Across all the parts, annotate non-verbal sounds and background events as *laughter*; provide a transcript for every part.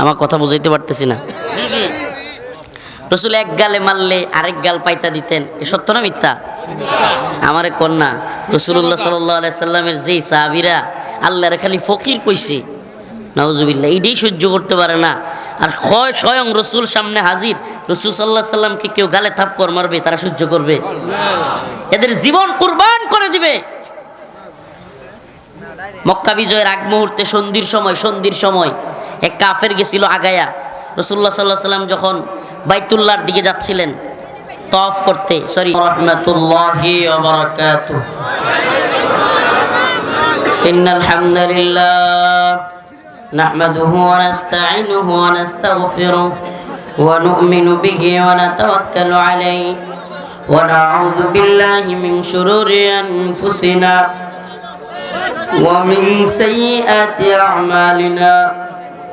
আমার কথা বুঝাইতে পারতেছি না। রসুল এক গালে মারলে আরেক গাল পাইতা দিতেন। এ সত্য না মিথ্যা? আমারে কন্যা রসুল্লাহ সাল্লাহ সাল্লামের যেই সাহাবিরা আল্লাহরে খালি ফকির কইছে নাউজুবিল্লাহ এইটাই সহ্য করতে পারে না। আর ক্ষয় স্বয়ং রসুল সামনে হাজির রসুল সাল্লাহ সাল্লামকে কেউ গালে থাপ্পর মারবে তারা সহ্য করবে। এদের জীবন কুরবান করে দিবে। মক্কা বিজয়ের আগ মুহূর্তে সন্ধির সময় সন্ধির সময় এক কাফের গেছিল আগায়া রসুল্লাহ সাল্লাহ সাল্লাম যখন বাইতুল্লাহর দিকে যাচ্ছিলেন তফ করতে সরি রহমতুল্লাহি إن الحمد لله نحمده ونستعينه ونستغفره ونؤمن به ونتوكل عليه ونعوذ بالله من شرور أنفسنا ومن سيئات أعمالنا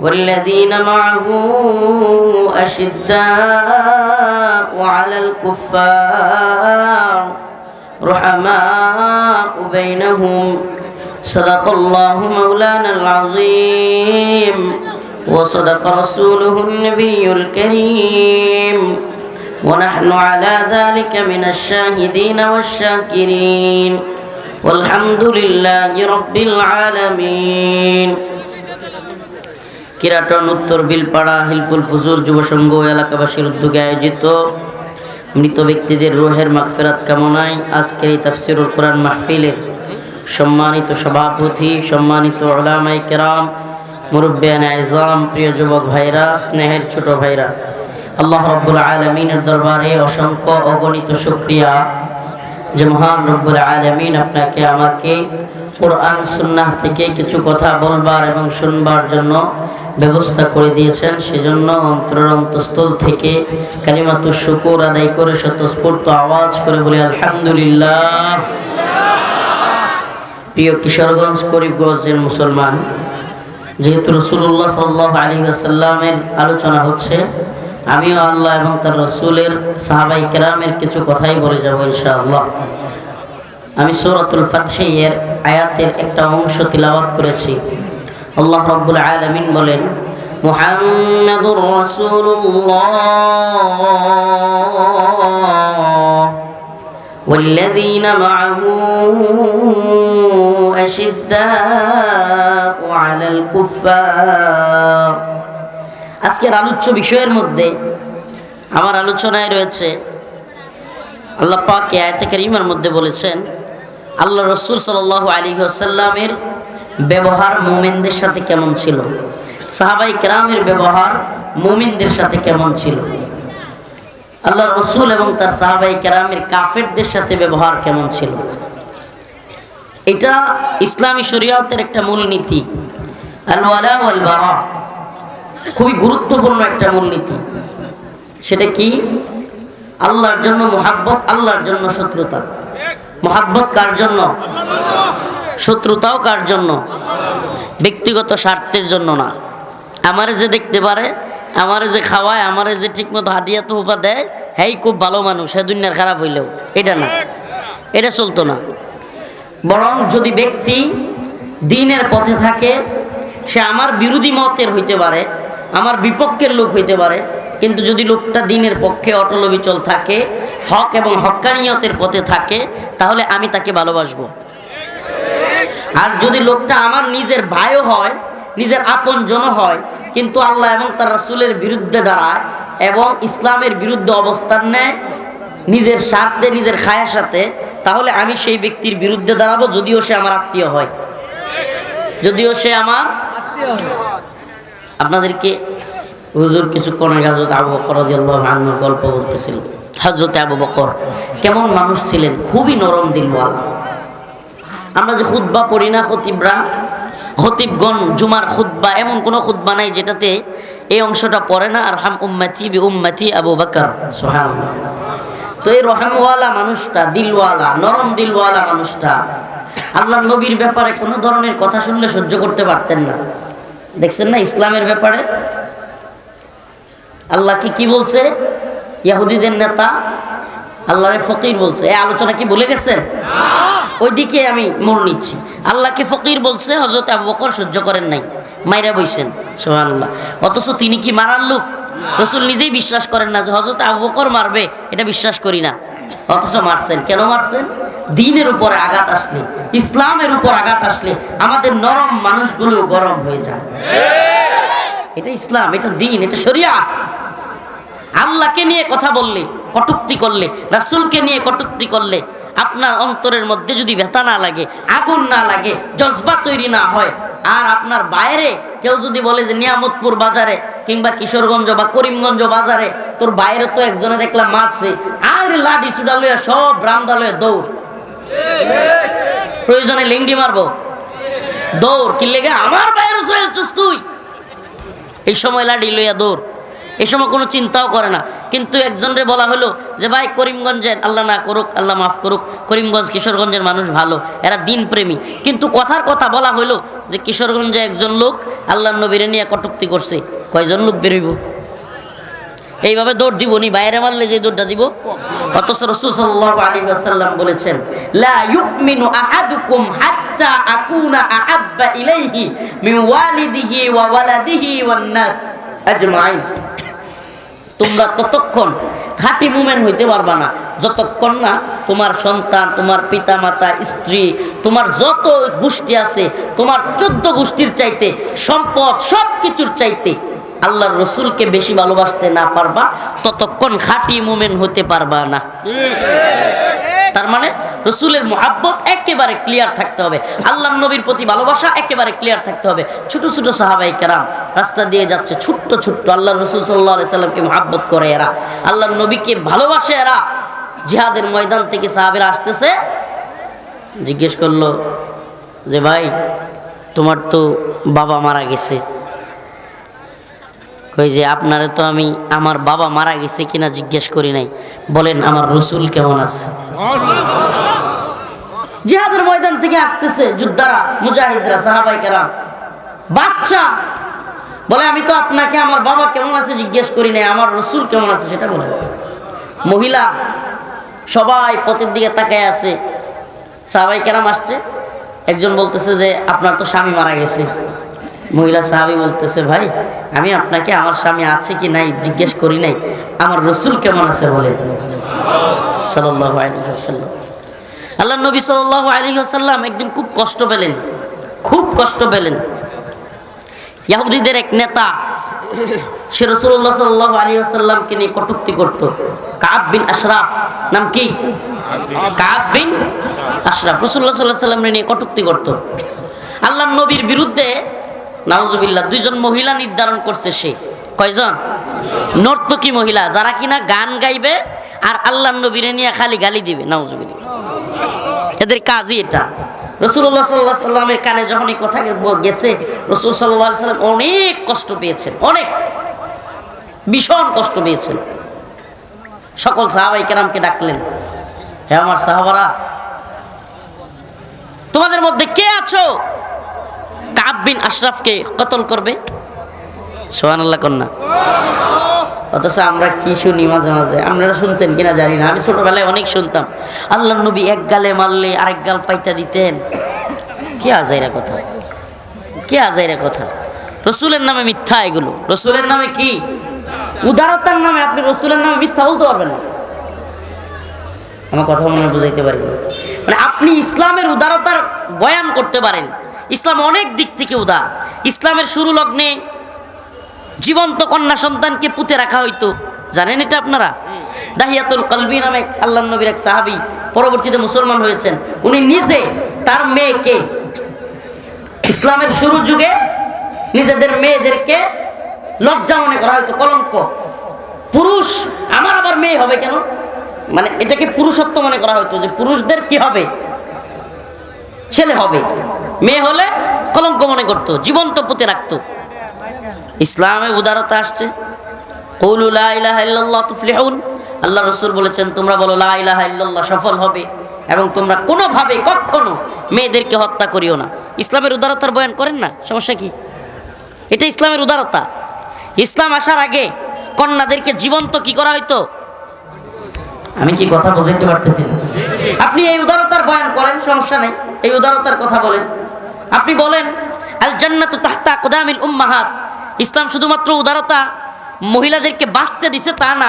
والذين معه أشداء على الكفار رحماء بينهم. صدق الله مولانا العظيم. وصدق رسوله النبي الكريم. ونحن على ذلك من الشاهدين والشاكرين. والحمد لله رب العالمين. কিরাটন, উত্তর বিলপাড়া, হিলফুল ফুজুর যুব সংঘ এলাকাবাসীর উদ্যোগে আয়োজিত। মৃত ব্যক্তিদের রোহের মাগফেরাত কামনায় আজকের এই তাফসিরুল কোরআন মাহফিলের সম্মানিত সভাপতি, সম্মানিত ওলামাই কেরাম, মুরব্বিয়ান আইজাম প্রিয় যুবক ভাইরা, স্নেহের ছোট ভাইরা, আল্লাহ রব্বুল আলমিনের দরবারে অসংখ্য অগণিত শুক্রিয়া। যে মহান রব্বুল আলমিন আপনাকে, আমাকে কোরআন, সুন্নাহ থেকে কিছু কথা বলবার এবং শুনবার জন্য ব্যবস্থা করে দিয়েছেন। সেজন্য অন্তরের অন্তঃস্থল থেকে কালিমাতু শুকুর আদায় করে স্বতঃস্ফূর্ত আওয়াজ করে বলি, আলহামদুলিল্লাহ। প্রিয় কিশোরগঞ্জ করিমগঞ্জের মুসলমান, যেহেতু রসুল্লাহ সাল্লাহ আলী আসাল্লামের আলোচনা হচ্ছে, আমিও আল্লাহ এবং তার রসুলের সাহাবাই কেরামের কিছু কথাই বলে যাব ইনশাআল্লাহ। আমি সৌরাতুল ফাতহের আয়াতের একটা অংশ তিলাওয়াত করেছি আল্লাহ রব্বুল আলমিন বলেন মুহাম্মাদুর রাসূলুল্লাহ والذين معه أشداء على الكفار আজকের আলোচ্য বিষয়ের মধ্যে আমার আলোচনায় রয়েছে আল্লাহ পাক আয়তে করিমের মধ্যে বলেছেন আল্লাহ রসুল সাল আলী আসাল্লামের ব্যবহার মোমেনদের সাথে কেমন ছিল? সাহাবাই কেরামের ব্যবহার মোমিনদের সাথে কেমন ছিল? আল্লাহ রসুল এবং তার সাহাবাই কেরামের কাফেরদের সাথে ব্যবহার কেমন ছিল? এটা ইসলামী শরীয়তের একটা মূলনীতি। খুবই গুরুত্বপূর্ণ একটা মূলনীতি। সেটা কি? আল্লাহর জন্য মোহাব্বত, আল্লাহর জন্য শত্রুতা। মোহাব্বত কার জন্য? শত্রুতাও কার জন্য? ব্যক্তিগত স্বার্থের জন্য না। আমারে যে দেখতে পারে, আমারে যে খাওয়ায়, আমারে যে ঠিকমতো হাদিয়া তোহফা দেয় হ্যাঁ খুব ভালো মানুষ হ্যাঁ দুনিয়ার খারাপ হইলেও। এটা না। এটা চলতো না। বরং যদি ব্যক্তি দিনের পথে থাকে, সে আমার বিরোধী মতের হইতে পারে, আমার বিপক্ষের লোক হইতে পারে, কিন্তু যদি লোকটা দিনের পক্ষে অটল অবিচল থাকে হক এবং হক্কানিয়তের পথে থাকে, তাহলে আমি তাকে ভালোবাসবো। আর যদি লোকটা আমার নিজের ভাইও হয়, নিজের আপন জন হয়, কিন্তু আল্লাহ এবং তার রাসুলের বিরুদ্ধে দাঁড়ায় এবং ইসলামের বিরুদ্ধে অবস্থান নেয়, নিজের স্বার্থে, নিজের খায়ের সাথে, তাহলে আমি সেই ব্যক্তির বিরুদ্ধে দাঁড়াবো, যদিও সে আমার আত্মীয় হয়। যদিও সে আমার আপনাদেরকে হুজুর কিছুক্ষণ আগে হজরত আবু বকর রাদিয়াল্লাহু আনহুর গল্প বলতেছিল। হজরত আবু বকর। কেমন মানুষ ছিলেন? খুবই নরম দিলওয়ালা। আমরা যে খুতবা পড়ি না, খতিবরা, খতিবগণ, জুমার খুদ্া এমন কোনো খুদ্া নাই যেটাতে এই অংশটা পড়ে না আর হাম উম্মাতি বি উম্মাতি আবু বাকর। সুবহানাল্লাহ। তো এই রহমওয়ালা মানুষটা, দিলওয়ালা, নরম দিলওয়ালা মানুষটা আল্লাহ নবীর ব্যাপারে কোনো ধরনের কথা শুনলে সহ্য করতে পারতেন না। দেখছেন না ইসলামের ব্যাপারে? আল্লাহ কি কি বলছে? ইয়াহুদিদের নেতা, আল্লাহরে ফকির বলছে। এই আলোচনা কি বলে গেছেন? ওইদিকে আমি মোড় নিচ্ছি আল্লাহকে ফকির বলছে? হজরত আবু বকর সহ্য করেন নাই, মাইরা বইছেন সোহানুল্লাহ অথচ তিনি কি মারার লোক? রসুল নিজেই বিশ্বাস করেন না যে হজরত আবু বকর মারবে, এটা বিশ্বাস করি না। অথচ মারছেন। কেন মারছেন? দিনের উপরে আঘাত আসলে, ইসলামের উপর আঘাত আসলে আমাদের নরম মানুষগুলো গরম হয়ে যায়। এটা ইসলাম, এটা দিন, এটা শরিয়া। আল্লাহকে নিয়ে কথা বললে, কটুক্তি করলে, রাসুলকে নিয়ে কটুক্তি করলে, আপনার অন্তরের মধ্যে যদি ব্যথা না লাগে, আগুন না লাগে, জজবা তৈরি না হয়, আর আপনার বাইরে কেউ যদি বলে যে নিয়ামতপুর বাজারে কিংবা কিশোরগঞ্জ বা করিমগঞ্জ বাজারে, তোর বাইরে তো একজনে দেখলাম মারছে, আর লাডি সুডা লইয়া সব রামদা দৌড়। প্রয়োজনে লিঙ্গি মারবো। দৌড়, কি লেগে? আমার বাইরে চলছিস তুই। এই সময় লাডি লইয়া দৌড়। এই সময় কোনো চিন্তাও করে না। কিন্তু একজনরে বলা হলো যে, ভাই, করিমগঞ্জের আল্লাহ না করুক, আল্লাহ মাফ করুক, করিমগঞ্জ কিশোরগঞ্জের মানুষ ভালো, এরা দিন প্রেমী কিন্তু কথার কথা বলা হলো যে, কিশোরগঞ্জে একজন লোক আল্লাহ নবীরে নিয়ে কটুক্তি করছে। কয়জন লোক বেরোইব? এইভাবে দৌড় দিব নি, বাইরে মারলে যে দৌড়টা দিব? অথচ রসুল সাল্লাল্লাহু আলাইহি ওয়াসাল্লাম বলেছেন, লা ইউমিনু আহাদুকুম হাত্তা আকুনা আহাব্বা ইলাইহি মিন ওয়ালিদিহি ওয়া ওয়ালাদিহি ওয়ান নাস আজমাইন। তোমরা ততক্ষণ খাঁটি মুমেন্ট হইতে পারবা না। যতক্ষণ না তোমার সন্তান, তোমার পিতা মাতা স্ত্রী, তোমার যত গোষ্ঠী আছে, তোমার চোদ্দ গোষ্ঠীর চাইতে, সম্পদ সব কিছুর চাইতে আল্লাহর রসুলকে বেশি ভালোবাসতে না পারবা, ততক্ষণ খাঁটি মুমেন্ট হতে পারবা না। তার মানে রসুলের মোহাব্বত একেবারে ক্লিয়ার থাকতে হবে। আল্লাহ নবীর প্রতি ভালোবাসা একেবারে ক্লিয়ার থাকতে হবে। ছোট ছোট সাহাবাই কেরাম রাস্তা দিয়ে যাচ্ছে, ছোট্ট ছোট্ট। আল্লাহ রসুল সাল্লাহ সাল্লামকে মোহাব্বত করে এরা। আল্লাহ নবীকে ভালোবাসে এরা। জিহাদের ময়দান থেকে সাহাবেরা আসতেছে, জিজ্ঞেস করল যে, ভাই, তোমার তো বাবা মারা গেছে। কই যে আপনারে তো আমি আমার বাবা মারা গেছে কিনা জিজ্ঞেস করি নাই। বলেন, আমার রসুল কেমন আছে? জিহাদের ময়দান থেকে আসতেছে যোদ্ধারা, মুজাহিদরা সাহাবাই কেরাম বাচ্চা। বলে, আমি তো আপনাকে আমার বাবা কেমন আছে জিজ্ঞেস করি নাই, আমার রসুল কেমন আছে সেটা বলে। মহিলা সবাই পথের দিকে তাকায় আছে। সাহাবাই কেরাম আসছে। একজন বলতেছে যে, আপনার তো স্বামী মারা গেছে। মহিলা সাহাবি বলতেছে, ভাই, আমি আপনাকে, আমার স্বামী আছে কি নাই? জিজ্ঞেস করি নাই। আমার রসুল কেমন আছে বলে? সাল্লাহ আল্লাহ নবী সাল্লাহ আলী আসাল্লাম একদিন খুব কষ্ট পেলেন। খুব কষ্ট পেলেন। ইয়াহুদিদের এক নেতা, সে রসুল্লাহ সাল্লাহ আলী আসাল্লামকে নিয়ে কটুক্তি করতো। কাব বিন আশরাফ, নাম কি? কাব বিন আশরাফ। রসুল্লাহ সাল্লাহ সাল্লাম নিয়ে কটুক্তি করতো। আল্লাহ নবীর বিরুদ্ধে নাউজুবিল্লাহ, দুইজন মহিলা নির্ধারণ করছে সে। কয়জন? নর্তকী মহিলা? যারা কিনা গান গাইবে আর আল্লাহ নবীরে নিয়ে খালি গালি দিবে, নাউজুবিল্লাহ। এদের কাজই এটা। রসুল্লাহ সাল্লাহ সাল্লামের কানে যখন এই কথা গেছে, রসুল সাল্লাহ সাল্লাম অনেক কষ্ট পেয়েছেন, অনেক। ভীষণ কষ্ট পেয়েছেন। সকল সাহাবাই কেরামকে ডাকলেন, হে আমার সাহাবারা, তোমাদের মধ্যে কে আছো? কাব বিন আশরাফকে কতল করবে? সোহান আল্লাহ কন্যা। অথচ আমরা কি শুনি মাঝে মাঝে? আপনারা শুনছেন কিনা জানি না। আমি ছোটবেলায় অনেক শুনতাম। আল্লাহ নবী এক গালে মারলে আরেক গাল পাইতা দিতেন। কে আজাইরা কথা? কে আজাইরা কথা? রসুলের নামে মিথ্যা এগুলো। রসুলের নামে কি? উদারতার নামে আপনি রসুলের নামে মিথ্যা বলতে পারবেন না। আমার কথা মনে বুঝাইতে পারি মানে আপনি ইসলামের উদারতার বয়ান করতে পারেন। ইসলাম অনেক দিক থেকে উদার। ইসলামের শুরু লগ্নে জীবন্ত কন্যা সন্তানকে পুঁতে রাখা হইতো। জানেন এটা আপনারা? দাহিয়াতুল কলবি নামে আল্লাহ নবীর এক সাহাবি পরবর্তীতে মুসলমান হয়েছেন। উনি নিজে তার মেয়েকে ইসলামের শুরু যুগে নিজেদের মেয়েদেরকে লজ্জা মনে করা হয়তো কলঙ্ক। পুরুষ আমার আবার মেয়ে হবে কেন? মানে এটাকে পুরুষত্ব মনে করা হয়তো যে পুরুষদের কি হবে? ছেলে হবে। মেয়ে হলে কলঙ্ক মনে করতো, জীবন্ত পুঁতে রাখতো। ইসলামে উদারতা আসছে। আল্লাহ রসুল বলেছেন, তোমরা বলো লা ইলাহা ইল্লাল্লাহ সফল হবে এবং তোমরা কোনোভাবে কখনো মেয়েদেরকে হত্যা করিও না। ইসলামের উদারতার বয়ান করেন না? সমস্যা কি? এটা ইসলামের উদারতা। ইসলাম আসার আগে কন্যাদেরকে জীবন্ত কি করা হইতো? আমি কি কথা বোঝাইতে পারতেছি না? আপনি এই উদারতার বয়ান করেন, সমস্যা নেই। এই উদারতার কথা বলেন। আপনি বলেন আল জান্নাতু তাহতা কোদামিল উম্মাহাত। ইসলাম শুধুমাত্র উদারতা মহিলাদেরকে বাঁচতে দিছে তা না,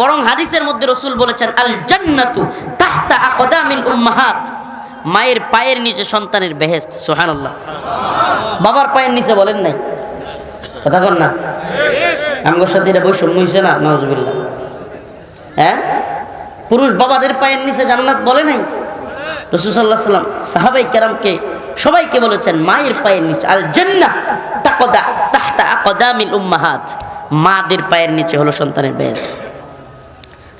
বরং হাদিসের মধ্যে রসুল বলেছেন আল জান্নাতু তাহতা আকদামিল উম্মাহাত। মায়ের পায়ের নিচে সন্তানের বেহেস্ত সুবহানাল্লাহ। বাবার পায়ের নিচে বলেন নাই। কথা কন না। আমগোর সাথে এটা বৈষম্য হয়েছে না নজবিল্লা হ্যাঁ? পুরুষ বাবাদের পায়ের নিচে জান্নাত বলে নাই? রসুসাল্লাহ সাল্লাম সাহাবাই কেরামকে সবাইকে বলেছেন, মায়ের পায়ের নিচে আল জান্না তাকদা, তাহতা আকদামিল উম্মাহাত। মাদের পায়ের নিচে হলো সন্তানের বেশ।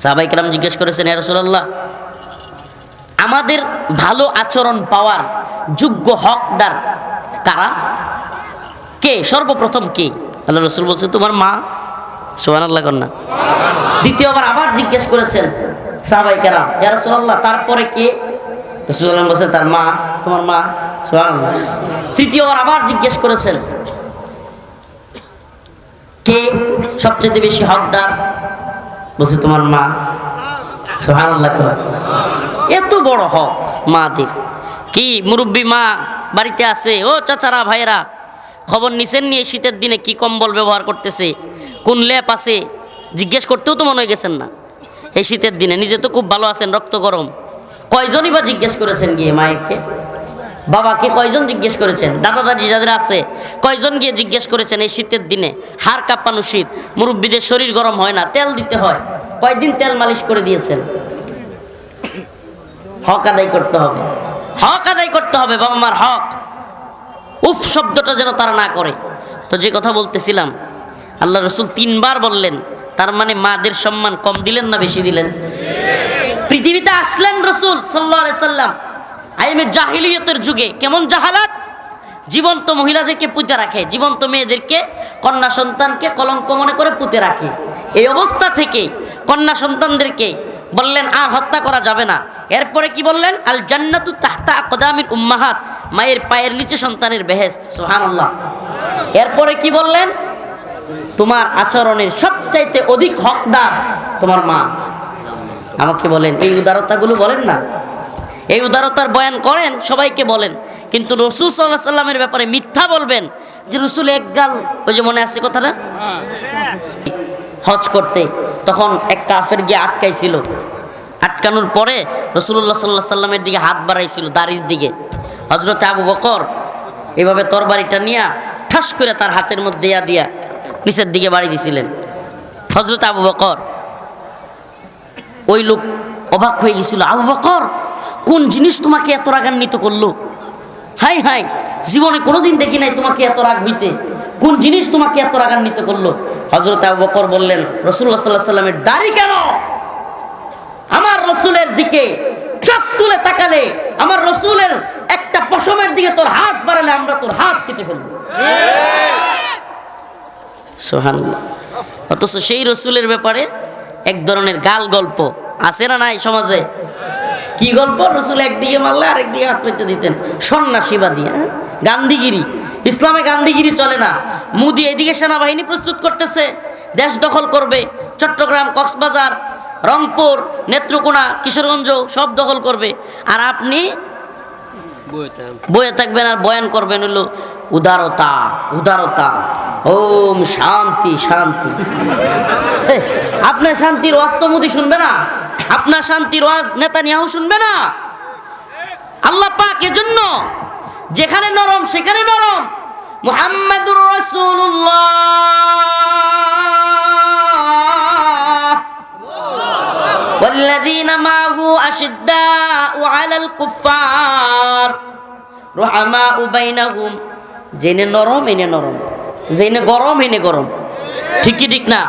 সাহাবাই কেরাম জিজ্ঞেস করেছেন রসুল্লাহ আমাদের ভালো আচরণ পাওয়ার যোগ্য হকদার কারা? কে? সর্বপ্রথম কে? আল্লাহ রসুল বলছে, তোমার মা। সোহান আল্লাহ কন্যা দ্বিতীয়বার আবার জিজ্ঞেস করেছেন সাহাবাই কেরাম ইয়া রাসূলুল্লাহ, তারপরে কে? রসুল্লাহ বলছেন, তার মা। তোমার মা? সুবহানাল্লাহ। তৃতীয়বার আবার জিজ্ঞেস করেছেন, কে সবচেয়ে বেশি হকদার? বলছে, তোমার মা। সুবহানাল্লাহ কয়। এত বড় হক মাদের। কি মুরব্বী মা বাড়িতে আছে? ও চাচারা, ভাইয়েরা, খবর নিছেন নিয়ে শীতের দিনে কি কম্বল ব্যবহার করতেছে? কোন ল্যাপ আছে? জিজ্ঞেস করতেও তো মনে হয়ে গেছেন না। এই শীতের দিনে নিজে তো খুব ভালো আছেন, রক্ত গরম। কয়জনই বা জিজ্ঞেস করেছেন গিয়ে মায়েরকে? বাবাকে কয়জন জিজ্ঞেস করেছেন? দাদা দাদি যাদের আছে। কয়জন গিয়ে জিজ্ঞেস করেছেন এই শীতের দিনে? হাড় কাঁপানো শীত, মুরব্বীদের শরীর গরম হয় না, তেল দিতে হয়। কয়দিন তেল মালিশ করে দিয়েছেন? হক আদায় করতে হবে। হক আদায় করতে হবে, বাবা মার হক। উফ, শব্দটা যেন তারা না করে। তো যে কথা বলতেছিলাম, আল্লাহ রসুল তিনবার বললেন তার মানে মাদের সম্মান কম দিলেন না বেশি দিলেন? পৃথিবীতে আসলেন রসুল সাল্লাম। আইমের জাহিলিয়তের যুগে। কেমন জাহালাত? জীবন্ত মহিলাদেরকে পুঁতে রাখে। জীবন্ত মেয়েদেরকে, কন্যা সন্তানকে কলঙ্ক মনে করে পুঁতে রাখে। এই অবস্থা থেকে কন্যা সন্তানদেরকে বললেন, আর হত্যা করা যাবে না। এরপরে কি বললেন? আল জান্নাতু তাহতা আকদামির উম্মাহাত। মায়ের পায়ের নিচে সন্তানের বেহেস্ত সুবহানাল্লাহ। এরপরে কি বললেন? তোমার আচরণের সবচাইতে অধিক হকদার তোমার মা। আমাকে বলেন, এই উদারতাগুলো বলেন না। এই উদারতার বয়ান করেন, সবাইকে বলেন। কিন্তু রসুল সাল্লাহ সাল্লামের ব্যাপারে মিথ্যা বলবেন। যে রসুল এক গাল, ওই যে মনে আছে কথাটা? হজ করতে। তখন এক কাফের গিয়ে আটকাইছিল। আটকানোর পরে রসুল্লাহ সাল্লাহ সাল্লামের দিকে হাত বাড়াইছিল দাড়ির দিকে। হজরতে আবু বকর এভাবে তরবারিটা নিয়া ঠাস করে তার হাতের মধ্যে ইয়া দিয়া নিচের দিকে বাড়ি দিছিলেন। হজরত আবু বকর। ওই লোক অবাক হয়ে গেছিল, আবু বকর, কোন জিনিস তোমাকে এত রাগান্বিত করল? হাই হাই, জীবনে কোনোদিন দেখি নাই তোমাকে এত রাগ হইতে। কোন জিনিস তোমাকে এত রাগান্বিত করল? হজরত আবু বকর বললেন রসুল্লাহ সাল্লাহ সাল্লামের দাড়ি কেন? আমার রসুলের দিকে চোখ তুলে তাকালে, আমার রসুলের একটা পশমের দিকে তোর হাত বাড়ালে আমরা তোর হাত কেটে ফেলব। সোহানুল্লাহ অথচ সেই রসুলের ব্যাপারে এক ধরনের গাল গল্প আছে না নাই সমাজে? কি গল্প? রসুল একদিকে মারলে আরেকদিকে হাত পেতে দিতেন। সন্ন্যাসীবা দিয়ে হ্যাঁ? গান্ধীগিরি। ইসলামে গান্ধীগিরি চলে না। মুদি এদিকে সেনাবাহিনী প্রস্তুত করতেছে দেশ দখল করবে। চট্টগ্রাম কক্সবাজার রংপুর নেত্রকোনা কিশোরগঞ্জ সব দখল করবে। আর আপনি বয়ে থাকবেন আর বয়ান করবেন হলো উদারতা উদারতা ওম শান্তি শান্তি এ, আপনার শান্তির ওয়াজ তো মোদি শুনবে না আপনার শান্তির ওয়াজ নেতা নিয়াও শুনবে না আল্লাহ পাক এজন্য যেখানে নরম সেখানে নরম মুহাম্মাদুর রাসূলুল্লাহ والذين معه أشداء على الكفار رحماء بينهم জেনে নরম, এনে নরম। জেনে গরম, এনে গরম। ঠিক কি ঠিক না?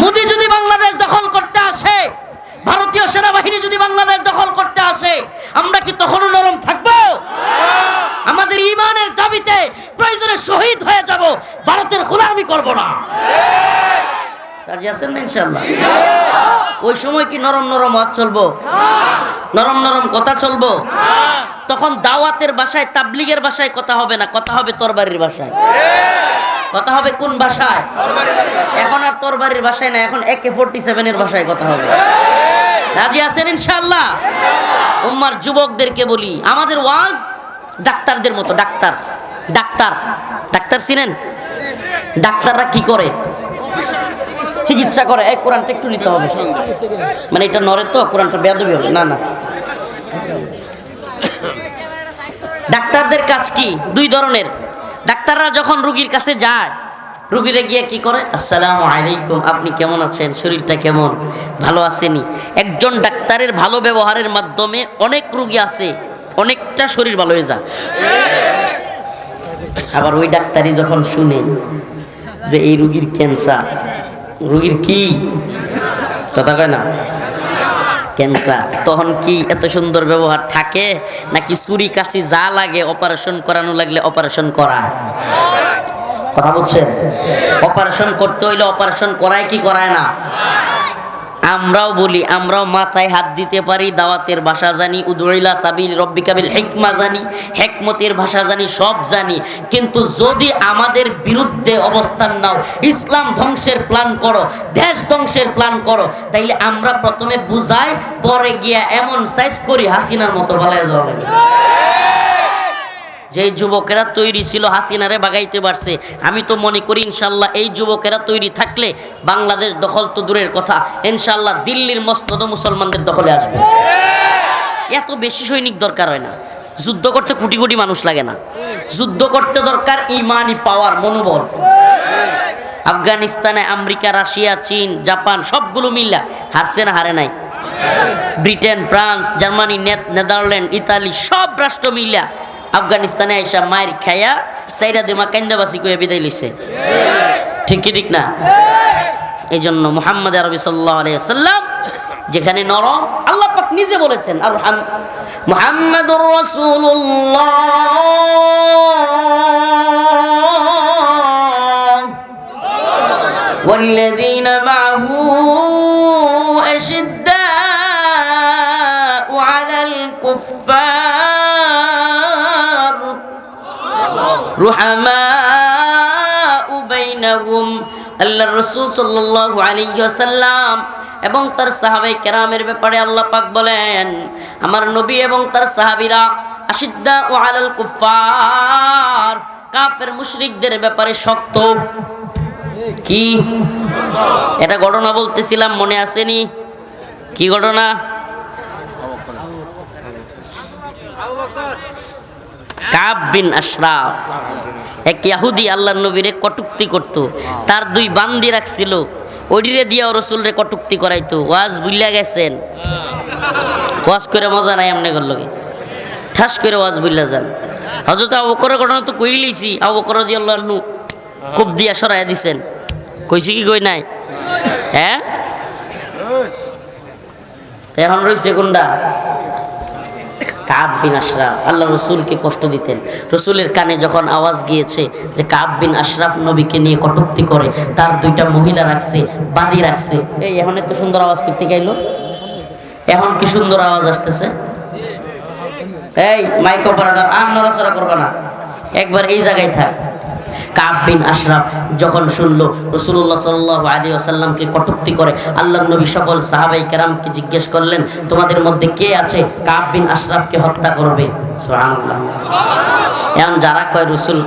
মোদী যদি বাংলাদেশ দখল করতে আসে, ভারতীয় সেনাবাহিনী যদি বাংলাদেশ দখল করতে আসে, আমরা কি তখনও নরম থাকব? আমাদের ইমানের দাবিতে প্রয়োজনে শহীদ হয়ে যাব, ভারতের গোলামি করব না। রাজি আছেন না ইনশাল্লাহ ওই সময় কি নরম নরম হাত চলবো? নরম নরম কথা চলবো? তখন দাওয়াতের বাসায়, তাবলিগের বাসায় কথা হবে না, কথা হবে তরবারির বাসায়। কথা হবে কোন ভাষায় এখন আর তরবারির ভাষায় না, এখন একে ফোরটি সেভেনের ভাষায় কথা হবে। রাজি আছেন ইনশাল্লাহ উম্মার যুবকদেরকে বলি, আমাদের ওয়াজ ডাক্তারদের মতো, ডাক্তার ডাক্তার। ডাক্তার ছিলেন ডাক্তাররা কি করে? চিকিৎসা করে, এই কোরআনটা একটু নিতে হবে। মানে এটা নরে তো, কোরআনটা বেয়াদবি হবে। না না। ডাক্তারদের কাজ কি? দুই ধরনের। ডাক্তাররা যখন রুগীর কাছে যায়, রুগীরা গিয়ে কি করে? আসসালামু আলাইকুম, আপনি কেমন আছেন? শরীরটা কেমন? ভালো আসেনি একজন ডাক্তারের ভালো ব্যবহারের মাধ্যমে অনেক রুগী আছে, অনেকটা শরীর ভালো হয়ে যায়। আবার ওই ডাক্তারই যখন শুনে যে এই রুগীর ক্যান্সার রুগীর কি? কথা কয় না। ক্যান্সার। তখন কি এত সুন্দর ব্যবহার থাকে? নাকি চুরি কাছি যা লাগে অপারেশন করানো লাগলে অপারেশন করা? কথা বলছেন? অপারেশন করতে হইলে অপারেশন করায় কি করায় না? আমরাও বলি, আমরাও মাথায় হাত দিতে পারি, দাওয়াতের ভাষা জানি, উদুইলা সাবিল রব্বিকাবিল হেকমা জানি, হেকমতের ভাষা জানি, সব জানি। কিন্তু যদি আমাদের বিরুদ্ধে অবস্থান নাও, ইসলাম ধ্বংসের প্ল্যান করো, দেশ ধ্বংসের প্ল্যান করো, তাইলে আমরা প্রথমে বুঝাই, পরে গিয়া এমন সাইজ করি হাসিনার মতো বলায় যাওয়া লাগে। যে যুবকেরা তৈরি ছিল হাসিনারে বাগাইতে পারছে, আমি তো মনে করি ইনশাল্লাহ এই যুবকেরা তৈরি থাকলে বাংলাদেশ দখল তো দূরের কথা, ইনশাল্লাহ দিল্লির মস্তদ মুসলমানদের দখলে আসবে। এত বেশি সৈনিক দরকার হয় না। যুদ্ধ করতে কোটি কোটি মানুষ লাগে না। যুদ্ধ করতে দরকার ইমানি পাওয়ার, মনোবল। আফগানিস্তানে আমেরিকা, রাশিয়া, চীন, জাপান সবগুলো মিল্লা হারছে না, হারে নাই। Britain, France, Germany Netherland, Italy সব রাষ্ট্র মিল্লা আফগানিস্তানে আইসা মায়ের খায়া সাইরা দিমা কান্দাবাসী কয়ে বিদায় লিছে ঠিক কি ঠিক না এই জন্য মোহাম্মদ আরবি সাল্লাহ আলাইসাল্লাম যেখানে নরম আল্লাহ পাক নিজে বলেছেন আর মোহাম্মদুর রসুল্লাহ والذين معه আল্লাহ এবং তার সাহাবাই কেরামের ব্যাপারে আল্লাহ পাক বলেন, আমার নবী এবং তার সাহাবিরা আশিদ্দা ও আলাল কুফার কাফের মুশরিকদের ব্যাপারে শক্ত। কি? এটা ঘটনা বলতেছিলাম, মনে আসেনি? কি ঘটনা? কাব বিন আশরাফ। এক ইয়াহুদি আল্লাহ নবীরে কটুক্তি করত। তার দুই বান্দি রাখছিল। ওইটিরে দিয়া রসুলরে কটুক্তি করাইতো। ওয়াজ বুইলা গেছেন। ওয়াজ করে মজা নাই এমনি করল ঠাস করে ওয়াজ বুইলা যান। হজরত আবু বকরের ঘটনা তো কই লিছি আবু বকর দিয়ে আল্লাহ খুব দিয়া সরাইয়া দিছেন। কইছি কি কই নাই? হ্যাঁ? এখন রয়েছে কোনটা কাব বিন আশরাফ, আল্লাহ রসুলকে কষ্ট দিতেন। রসুলের কানে যখন আওয়াজ গিয়েছে যে কাব বিন আশরাফ নবীকে নিয়ে কটুক্তি করে, তার দুইটা মহিলা রাখছে বাদি রাখছে। এই, এখন এত সুন্দর আওয়াজ করতে গেল? এখন কি সুন্দর আওয়াজ আসতেছে? এই মাইক অপারেটর আর নড়াচড়া করবে না। একবার এই জায়গায় থাক। কাব বিন আশরাফ যখন শুনলো রসুল্লাহ সাল্লাহ আলী আসাল্লামকে কটুক্তি করে আল্লাহ নবী সকল সাহাবাই কেরামকে জিজ্ঞেস করলেন, তোমাদের মধ্যে কে আছে কাব বিন আশরাফকে হত্যা করবে? সুবহানাল্লাহ। এখন যারা কয় রসুল,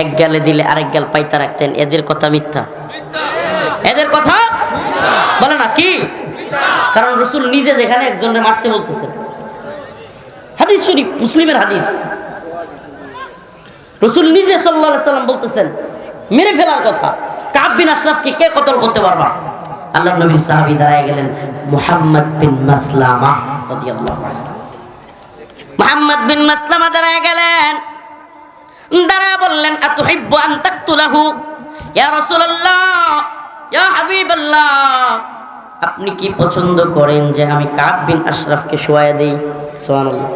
এক গেলে দিলে আরেক গেল পাইতা রাখতেন, এদের কথা মিথ্যা। এদের কথা বলে না, কি? কারণ রসুল নিজে যেখানে একজনের মারতে বলতেছেন হাদিস শরীফ, মুসলিমের হাদিস। রসুল নিজে সাল্লাহ সাল্লাম বলতেছেন, মেরে ফেলার কথা। কাব বিন আশরাফকে কে কতল করতে পারবা? আল্লাহ নবী সাহাবী দাঁড়ায় গেলেন, মুহাম্মদ বিন মাসলামা মুহাম্মদ বিন মাসলামা দাঁড়ায় গেলেন। দাঁড়ায় বললেন, আতুহিব্বু আন তাকতুলাহু? ইয়া রাসূলুল্লাহ, ইয়া হাবিবাল্লাহ। আপনি কি পছন্দ করেন যে আমি কাব বিন আশরাফকে শোয়া দেই? সোহানাল্লাহ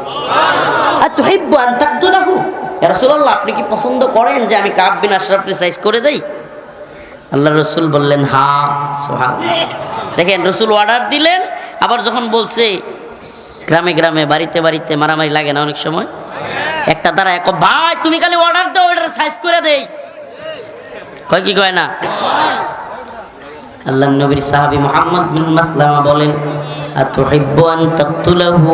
আর তাকদুলাহু আপনি কি পছন্দ করেন যে আমি কাব বিন আশরাফকে সাইজ করে দেই? আল্লাহ রসুল বললেন, হা সোহা দেখেন, রসুল অর্ডার দিলেন, আবার যখন বলছে, গ্রামে গ্রামে, বাড়িতে বাড়িতে মারামারি লাগে না অনেক সময়? একটা দ্বারা এক, ভাই, তুমি খালি অর্ডার দাও অর্ডার সাইজ করে দেই। কয় কি কয় না? আল্লাহ নবীর সাহাবি মোহাম্মদ বিন মাসলামা বলেন, আতুহিব্বু আন তাকতুলাহু?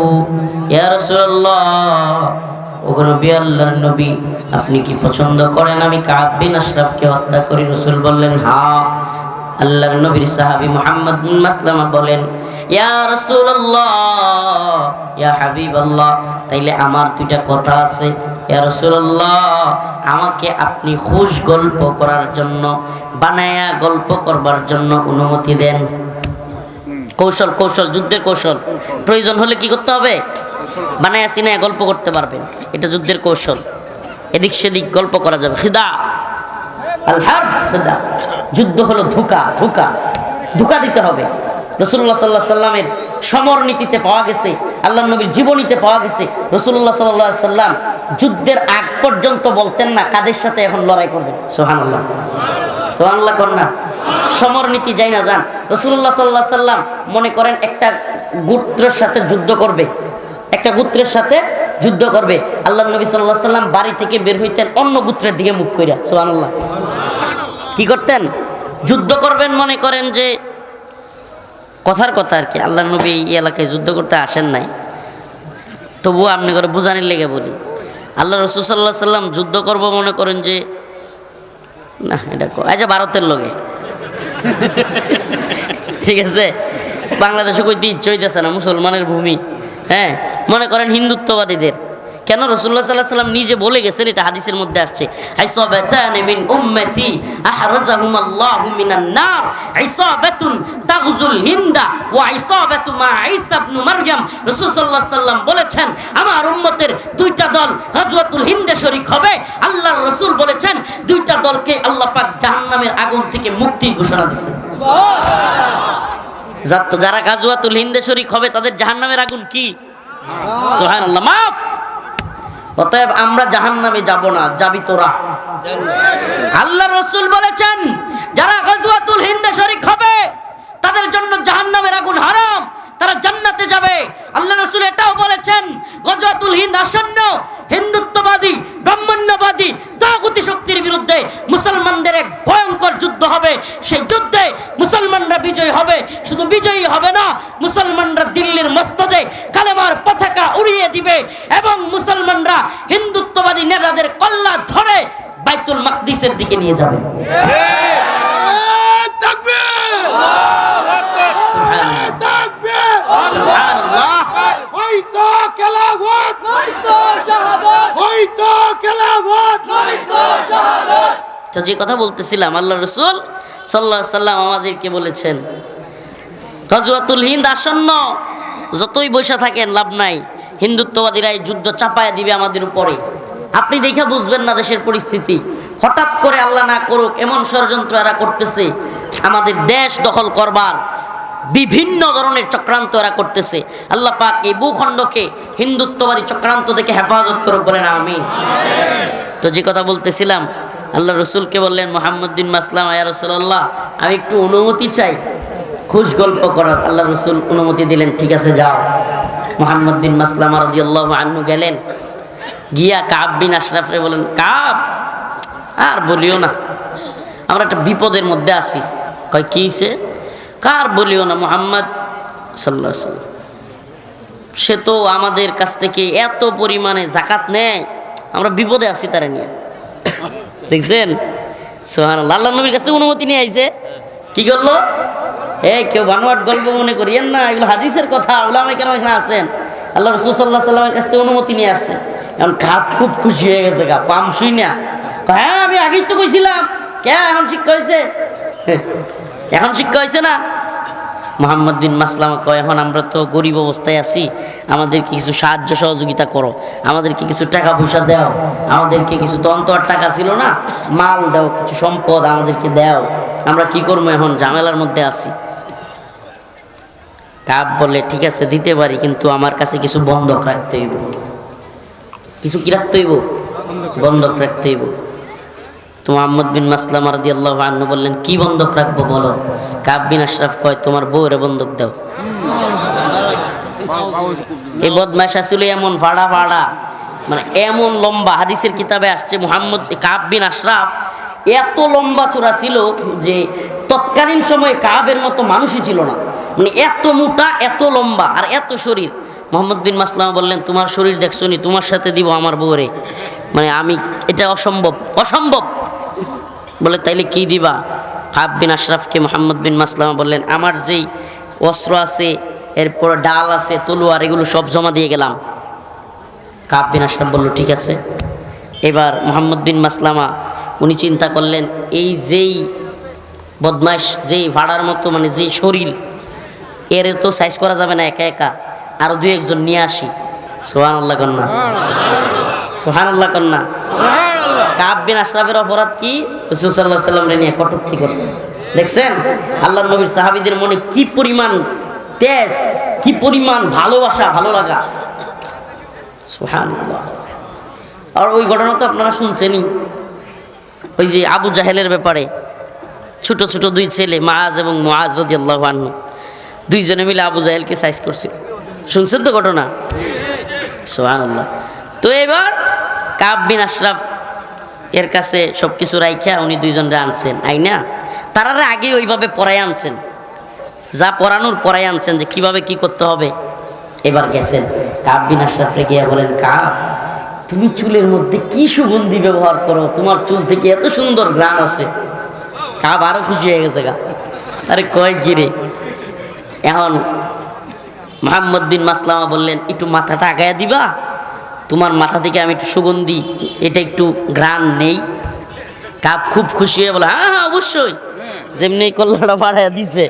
ইয়া রাসূলুল্লাহ ওগো নবী, আল্লাহর নবী, আপনি কি পছন্দ করেন আমি কাব বিন আশরাফকে হত্যা করি? রাসূল বললেন হ্যাঁ। আল্লাহর নবীর সাহাবি মোহাম্মদ বিন মাসলামা বলেন ইয়া রাসূলুল্লাহ, ইয়া হাবিবাল্লাহ। তাইলে আমার দুইটা কথা আছে। ইয়া রাসূলুল্লাহ, আমাকে আপনি খুশ গল্প করার জন্য, বানায়া গল্প করবার জন্য অনুমতি দেন। কৌশল কৌশল, যুদ্ধের কৌশল। প্রয়োজন হলে কি করতে হবে? বানায়া সিনায়া গল্প করতে পারবেন। এটা যুদ্ধের কৌশল। এদিক সেদিক গল্প করা যাবে। খিদা। আল হার্ব খিদা। যুদ্ধ হলো ধোকা ধোকা। ধোকা দিতে হবে। রসুল্লাহ সাল্লাহ সাল্লামের সমর নীতিতে পাওয়া গেছে আল্লাহ নবীর জীবনীতে পাওয়া গেছে। রসুল্লাহ সাল্লাহ সাল্লাম যুদ্ধের আগ পর্যন্ত বলতেন না, কাদের সাথে এখন লড়াই করবেন? সোহান আল্লাহ সোহান আল্লাহ কর না। সমর যাই না যান, রসুল্লাহ সাল্লাহ সাল্লাম মনে করেন একটা গোত্রের সাথে যুদ্ধ করবে। একটা গোত্রের সাথে যুদ্ধ করবে। আল্লাহ নবী সাল্লাহ সাল্লাম বাড়ি থেকে বের হইতেন অন্য গোত্রের দিকে মুখ করিয়া সোহান আল্লাহ কি করতেন? যুদ্ধ করবেন মনে করেন যে কথার কথা আর কি। আল্লাহ নবী এই এলাকায় যুদ্ধ করতে আসেন নাই। তবুও আপনি করে বুঝানির লেগে বলি। আল্লাহ রসুল সাল্লাহ সাল্লাম যুদ্ধ করব মনে করেন যে, না, এটা আচ্ছা ভারতের লোকে। ঠিক আছে? বাংলাদেশে কইতে ইচ্ছে হইতেছে না, মুসলমানের ভূমি। হ্যাঁ? মনে করেন হিন্দুত্ববাদীদের। কেন রসুল্লাহ সাল্লাহ সাল্লাম নিজে বলে গেছেন? এটা হাদিসের মধ্যে আসছে। আইসাবাতান মিন উম্মতি আহরাজাহুম আল্লাহু মিনান নার। আইসাবাতুন তাগজুল হিন্দা ওয়া আইসাবাতু মা ঈসা ইবনে মারইয়াম। রাসূল সাল্লাল্লাহু সাল্লাম বলেছেন আমার উম্মতের দুইটা দল গজওয়াতুল হিন্দে শরীক হবে। আল্লাহর রাসূল বলেছেন দুইটা দলকে আল্লাহ পাক জাহান্নামের আগুন থেকে মুক্তির ঘোষণা দিয়েছেন। যারা গাজওয়াতুল হিন্দে শরীক হবে তাদের জাহান্নামের আগুন কি? সুবহানাল্লাহ মাফ! অতএব আমরা জাহান্নামে যাব না, যাবি তোরা। আল্লাহ রসুল বলেছেন, যারা গজওয়াতুল হিন্দে শরীক হবে, তাদের জন্য জাহান্নামের আগুন হারাম, তারা জান্নাতে যাবে। আল্লাহ রসুল এটাও বলেছেন, গজওয়াতুল হিন্দ আসন্ন, হিন্দুত্ববাদী, ব্রাহ্মণ্যবাদী তাগুতি শক্তির বিরুদ্ধে মুসলমানদের এক ভয়ঙ্কর যুদ্ধ হবে। সেই যুদ্ধে মুসলমানরা বিজয়ী হবে, শুধু বিজয়ী হবে না, মুসলমানরা দিল্লির মস্তদে কালেমার পতাকা উড়িয়ে দিবে এবং মুসলমানরা নেতাদের কল্লা ধরে বাইতুল মাকদিসের দিকে নিয়ে যাবে। তাকবীর সুবহানাল্লাহ। তাকবীর সুবহানাল্লাহ। হয়তো খেলাফত। হয়তো খেলাফত। তো যে কথা বলতেছিলাম আল্লাহ রসুল সাল্লাহ সাল্লাম আমাদেরকে বলেছেন গজওয়াতুল হিন্দ আসন্ন যতই বৈশা থাকেন লাভ নাই। হিন্দুত্ববাদীরা এই যুদ্ধ চাপায়া দিবে আমাদের উপরে। আপনি দেখে বুঝবেন না দেশের পরিস্থিতি। হঠাৎ করে আল্লাহ না করুক, এমন ষড়যন্ত্র এরা করতেছে, আমাদের দেশ দখল করবার বিভিন্ন ধরনের চক্রান্ত এরা করতেছে। আল্লাহ পাক এই ভূখণ্ডকে হিন্দুত্ববাদী চক্রান্ত থেকে হেফাজত করুক বলেন আমি তো যে কথা বলতেছিলাম, আল্লাহ রসুলকে বললেন, মোহাম্মদ বিন মাসলাম আয়া রসুল্লাহ আমি একটু অনুমতি চাই, খুশ গল্প করার। আল্লাহ রসুল অনুমতি দিলেন, ঠিক আছে, যাও। মোহাম্মদ বিন মাসলাম আন্নু গেলেন গিয়া কাব বিন আশরাফরে বলেন, কাব, আর বলিও না। আমরা একটা বিপদের মধ্যে আছি। কয়, কী সে কার বলিও না, মোহাম্মদ সাল্লাহ সাল্লাম সে তো আমাদের কাছ থেকে এত পরিমাণে জাকাত নেয়, আমরা বিপদে আছি তারা নিয়ে। দেখছেন? সোহান আল্লাহ নবীর কাছে অনুমতি নিয়ে আইছে। কি করল? এই, কেউ বানোয়াট গল্প মনে করিয়েন না, এগুলো হাদিসের কথা ওগুলো ওলামাই কেন আছেন। আল্লাহ রসুল সাল্লাহ সাল্লামের কাছ থেকে অনুমতি নিয়ে আসছে। এখন কাপ খুব খুশি হয়ে গেছে, গা, পাম শুই না। হ্যাঁ আমি আগেই তো কইছিলাম। কে এখন শিক্ষা হয়েছে *laughs* এখন শিক্ষা হয়েছে না? মোহাম্মদ বিন মাসলামা কয়, এখন আমরা তো গরিব অবস্থায় আছি। আমাদেরকে কিছু সাহায্য সহযোগিতা করো। আমাদেরকে কিছু টাকা পয়সা দাও। আমাদেরকে কিছু তো অন্তর টাকা ছিল না? মাল দাও, কিছু সম্পদ আমাদেরকে দাও। আমরা কি করব এখন? ঝামেলার মধ্যে আছি। কাব বলে, ঠিক আছে, দিতে পারি, কিন্তু আমার কাছে কিছু বন্ধক রাখতে হইব। কিছু কি রাখতে হইব? বন্ধক রাখতে হইব। তো মোহাম্মদ বিন মাসলাম রাদি আল্লাহ আন্নু বললেন, কি বন্ধক রাখব বলো? কাব বিন আশরাফ কয়, তোমার বউরে বন্ধক দাও। এই বদমাস আসলে এমন ভাড়া ভাড়া মানে এমন লম্বা হাদিসের কিতাবে আসছে, মোহাম্মদ কাব বিন আশরাফ এত লম্বা চূড়া ছিল যে তৎকালীন সময়ে কাবের মতো মানুষই ছিল না। মানে এত মোটা, এত লম্বা আর এত শরীর। মোহাম্মদ বিন মাসলাম বললেন, তোমার শরীর দেখছ নি? তোমার সাথে দিব আমার বউরে। মানে আমি, এটা অসম্ভব অসম্ভব। বলে, তাইলে কি দিবা? কাব বিন আশরাফকে মোহাম্মদ বিন মাসলামা বললেন, আমার যেই অস্ত্র আছে, এরপর ডাল আছে, তলোয়ার, এগুলো সব জমা দিয়ে গেলাম। কাব বিন আশরাফ বলল, ঠিক আছে। এবার মোহাম্মদ বিন মাসলামা, উনি চিন্তা করলেন, এই যেই বদমাইশ, যেই ভাড়ার মতো মানে যেই শরীর, এর তো সাইজ করা যাবে না, একা একা। আরও দুই একজন নিয়ে আসি। সোহান আল্লাহ কন্যা। সোহান আল্লাহ কন্যা কাব বিন আশরাফের অপরাধ কি? রসুল সাল্লাহ সাল্লামরে নিয়ে কটুক্তি করছে। দেখছেন? আল্লাহ নবীর সাহাবিদের মনে কি পরিমাণ তেজ কি পরিমাণ ভালোবাসা ভালো লাগা। সুবহানাল্লাহ। আর ওই ঘটনা তো আপনারা শুনছেনই। ওই যে আবু জাহেলের ব্যাপারে। ছোট ছোট দুই ছেলে মাহাজ এবং মহাজ রদি আল্লাহ আনহু। দুইজনে মিলে আবু জাহেলকে সাইজ করছিল শুনছেন তো ঘটনা? সোহান আল্লাহ তো এবার কাব বিন আশরাফ এর কাছে সব কিছু রাইখা উনি দুইজনরে আনছেন আইনা তারারে আগে ওইভাবে পড়াই আনছেন। যা পড়ানোর পড়াই আনছেন যে কীভাবে কি করতে হবে। এবার গেছেন, কাব বিন আশরাফরে গিয়ে বলেন, কাব, তুমি চুলের মধ্যে কি সুগন্ধি ব্যবহার করো? তোমার চুল থেকে এত সুন্দর গ্রাম আসে। কাব আরও খুশি হয়ে গেছে গা। আরে কয় গিরে এখন মোহাম্মদ বিন মাসলামা বললেন একটু মাথাটা আগায়া দিবা? তোমার মাথা থেকে আমি একটু সুগন্ধি এটা একটু গ্রান নেই। কাপ খুব খুশি হয়ে বলে হ্যাঁ হ্যাঁ অবশ্যই। যেমনি কল্লাটা বাড়াইয়া দিছে।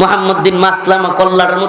মোহাম্মদ বিন মাসলামা কল্লাটার